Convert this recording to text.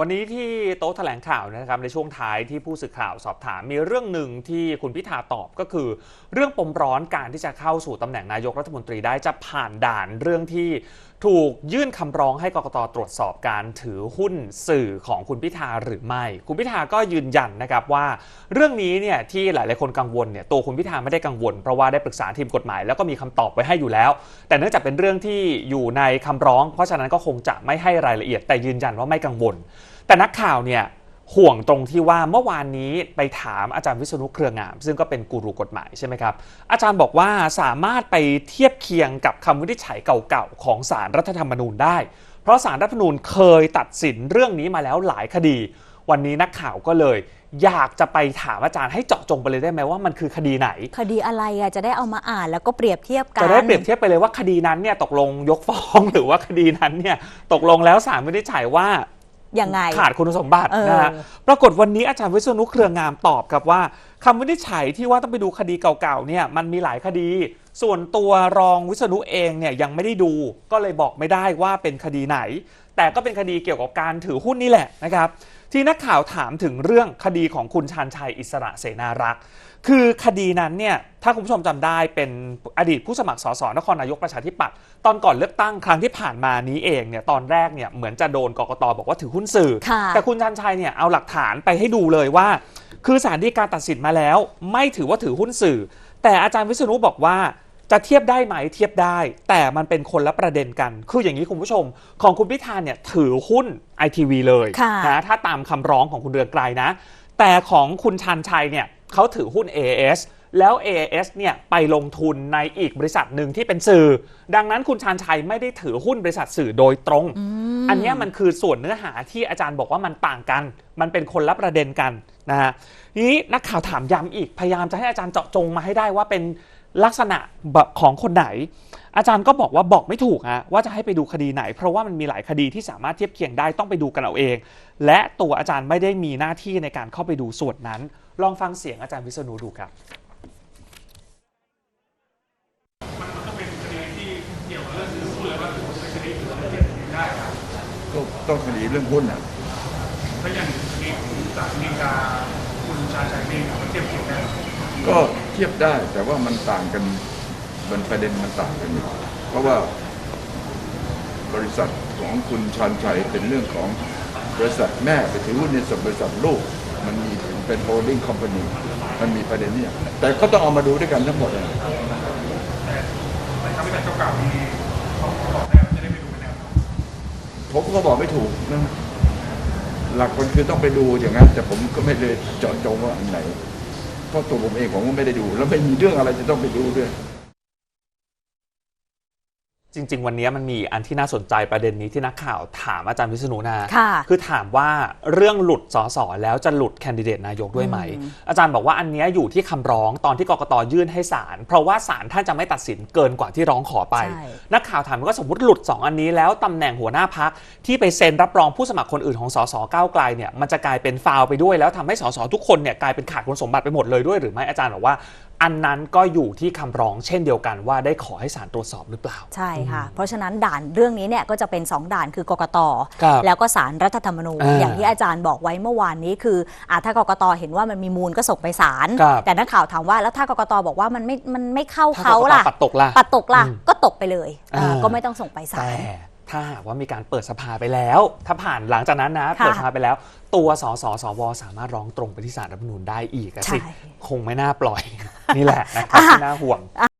วันนี้ที่โต๊ะแถลงข่าวนะครับในช่วงท้ายที่ผู้สื่อข่าวสอบถามมีเรื่องหนึ่งที่คุณพิธาตอบก็คือ เรื่องปมร้อนการที่จะเข้าสู่ตำแหน่งนายกรัฐมนตรีได้จะผ่านด่านเรื่องที่ถูกยื่นคำร้องให้กกตตรวจสอบการถือหุ้นสื่อของคุณพิธาหรือไม่ คุณพิธาก็ยืนยันนะครับว่า เรื่องนี้เนี่ยที่หลายๆคนกังวลเนี่ยตัวคุณพิธาไม่ได้กังวล เพราะว่าได้ปรึกษาทีมกฎหมาย แล้วก็มีคำตอบไว้ให้อยู่แล้ว แต่เนื่องจากเป็นเรื่องที่อยู่ในคำร้อง เพราะฉะนั้นก็คงจะไม่ให้รายละเอียดแต่ยืนยันว่าไม่กังวล แต่นักข่าวเนี่ยห่วงตรงที่ว่าเมื่อวานนี้ไปถามอาจารย์วิษณุเครืองาม ซึ่งก็เป็นกูรูกฎหมายใช่ไหมครับ อาจารย์บอกว่าสามารถไปเทียบเคียงกับคำวินิจฉัยเก่าๆ ของสารรัฐธรรมนูญได้ เพราะสารรัฐธรรมนูญเคยตัดสินเรื่องนี้มาแล้วหลายคดี วันนี้นักข่าวก็เลย อยากจะไปถามอาจารย์ให้เจาะจงไปเลยได้ไหมว่ามันคือคดีไหน คดีอะไรอะจะได้เอามาอ่านแล้วก็เปรียบเทียบกันจะได้เปรียบเทียบไปเลยว่าคดีนั้นเนี่ยตกลงยกฟ้องหรือว่าคดีนั้นเนี่ยตกลงแล้วศาลวินิจฉัยว่า ยังไง ขาดคุณสมบัติเออนะฮะ ปรากฏวันนี้อาจารย์วิษณุเครืองามตอบครับว่า คำวินิจฉัยที่ว่าต้องไปดูคดีเก่าๆเนี่ยมันมีหลายคดี ส่วนตัวรองวิษณุเองเนี่ยยังไม่ได้ดูก็เลยบอกไม่ได้ว่าเป็นคดีไหน แต่ก็เป็นคดีเกี่ยวกับการถือหุ้นนี่แหละนะครับที่นักข่าวถามถึงเรื่องคดีของคุณชาญชัยอิสระเสนารักษ์คือคดีนั้นเนี่ยถ้าคุณผู้ชมจำได้เป็นอดีตผู้สมัครสสนครนายกประชาธิปัตย์ตอนก่อนเลือกตั้งครั้งที่ผ่านมานี้เองเนี่ยตอนแรกเนี่ยเหมือนจะโดนกกตบอกว่าถือหุ้นสื่อค่ะแต่คุณชันชัยเนี่ยเอาหลักฐานไปให้ดูเลยว่า คือสารดีการตัดสินมาแล้ว ไม่ถือว่าถือหุ้นสื่อ แต่อาจารย์วิษณุบอกว่าจะเทียบได้ไหมเทียบได้ แต่มันเป็นคนละประเด็นกัน คืออย่างนี้คุณผู้ชม ของคุณพิธาเนี่ยถือหุ้นไอทีวีเลยค่ะนะถ้าตามคำร้องของคุณเรืองไกรนะ แต่ของคุณชันชัยเนี่ยเขาถือหุ้น AAS แล้ว AAS เนี่ยไปลงทุนในอีกบริษัทหนึ่งที่เป็นสื่อ ดังนั้นคุณชานชัยไม่ได้ถือหุ้นบริษัทสื่อโดยตรงอันเนี้ยมันคือส่วนเนื้อหาที่อาจารย์บอกว่ามันต่างกัน มันเป็นคนละประเด็นกัน นะฮะทีนี้นักข่าวถามย้ำอีกพยายามจะให้อาจารย์เจาะจงมาให้ได้ว่าเป็นลักษณะแบบของคนไหน อาจารย์ก็บอกว่าบอกไม่ถูกฮะว่าจะให้ไปดูคดีไหน เพราะว่ามันมีหลายคดีที่สามารถเทียบเคียงได้ต้องไปดูกันเอาเอง และตัวอาจารย์ไม่ได้มีหน้าที่ในการเข้าไปดูส่วนนั้น ลองฟังเสียงอาจารย์วิษณุดูครับก็ต้องคดีเรื่องหุ้นอะแล้วอย่าง นี้จากมีกาคุณชาชัยเองมันเทียบเคียงได้ก็เทียบได้แต่ว่ามันต่างกันมันประเด็นมันต่างกันอยู่เพราะว่าบริษัทของคุณชานชัยเป็นเรื่องของบริษัทแม่ไปถือหุ้นในบริษัทลูกมันมีเป็นโฮลดิ้งคอมพานีมันมีประเด็นเนี้แต่ก็ต้องเอามาดูด้วยกันทั้งหมดอะแต่ถ้าไม่แต่เก่าๆมีเขาบอกแล้วจะได้ไปดูกันแนวผมก็บอกไม่ถูกนะ หลักมันคือต้องไปดูอย่างนั้น แต่ผมก็ไม่เลยเจาะจงว่าอันไหนเพราะตัวผมเองผมก็ไม่ได้ดู แล้วไม่มีเรื่องอะไรจะต้องไปดูด้วย จริง ๆ วันนี้มันมีอันที่น่าสนใจประเด็นนี้ที่นักข่าวถามอาจารย์วิษณุนะค่ะ คือถามว่าเรื่องหลุดสสแล้วจะหลุดแคนดิเดตนายกด้วยไหม อาจารย์บอกว่าอันเนี้ยอยู่ที่คำร้องตอนที่กกตยื่นให้ศาลเพราะว่าศาลท่านจะไม่ตัดสินเกินกว่าที่ร้องขอไป ใช่ นักข่าวถามว่าสมมติหลุด 2 อันนี้แล้วตำแหน่งหัวหน้าพักที่ไปเซ็นรับรองผู้สมัครคนอื่นของสสก้าวไกลเนี่ยมันจะกลายเป็นฟาวล์ไปด้วยแล้วทำให้สสทุกคนเนี่ยกลายเป็นขาดคุณสมบัติไปหมดเลยด้วยหรือไม่อาจารย์บอกว่า อันนั้นก็อยู่ที่คำร้องเช่นเดียวกันว่าได้ขอให้ศาลตรวจสอบหรือเปล่า ใช่ค่ะ เพราะฉะนั้นด่านเรื่องนี้เนี่ยก็จะเป็น 2 ด่านคือกกต ครับแล้วก็สารรัฐธรรมนูญอ่าอย่างที่อาจารย์บอกไว้เมื่อวานนี้คืออาถ้ากกตเห็นว่ามันมีมูลก็ส่งไปศาลครับ แต่นักข่าวถามว่าแล้วถ้ากกตบอกว่ามันไม่มันไม่เข้าถ้าเขากกตล่ะปัดตกล่ะ ปัดตกล่ะอืมก็ตกไปเลยอ่า อ่าก็ไม่ต้องส่งไปศาแต่ล ถ้าหากว่ามีการเปิดสภาไปแล้ว ถ้าผ่านหลังจากนั้นนะค่ะเปิดสภาไปแล้ว ตัวสสสวสามารถร้องตรงไปที่ศาลรัฐธรรมนูญได้อีกอะสิใช่คงไม่น่าปล่อย นี่แหละนะครับที่น่าห่วง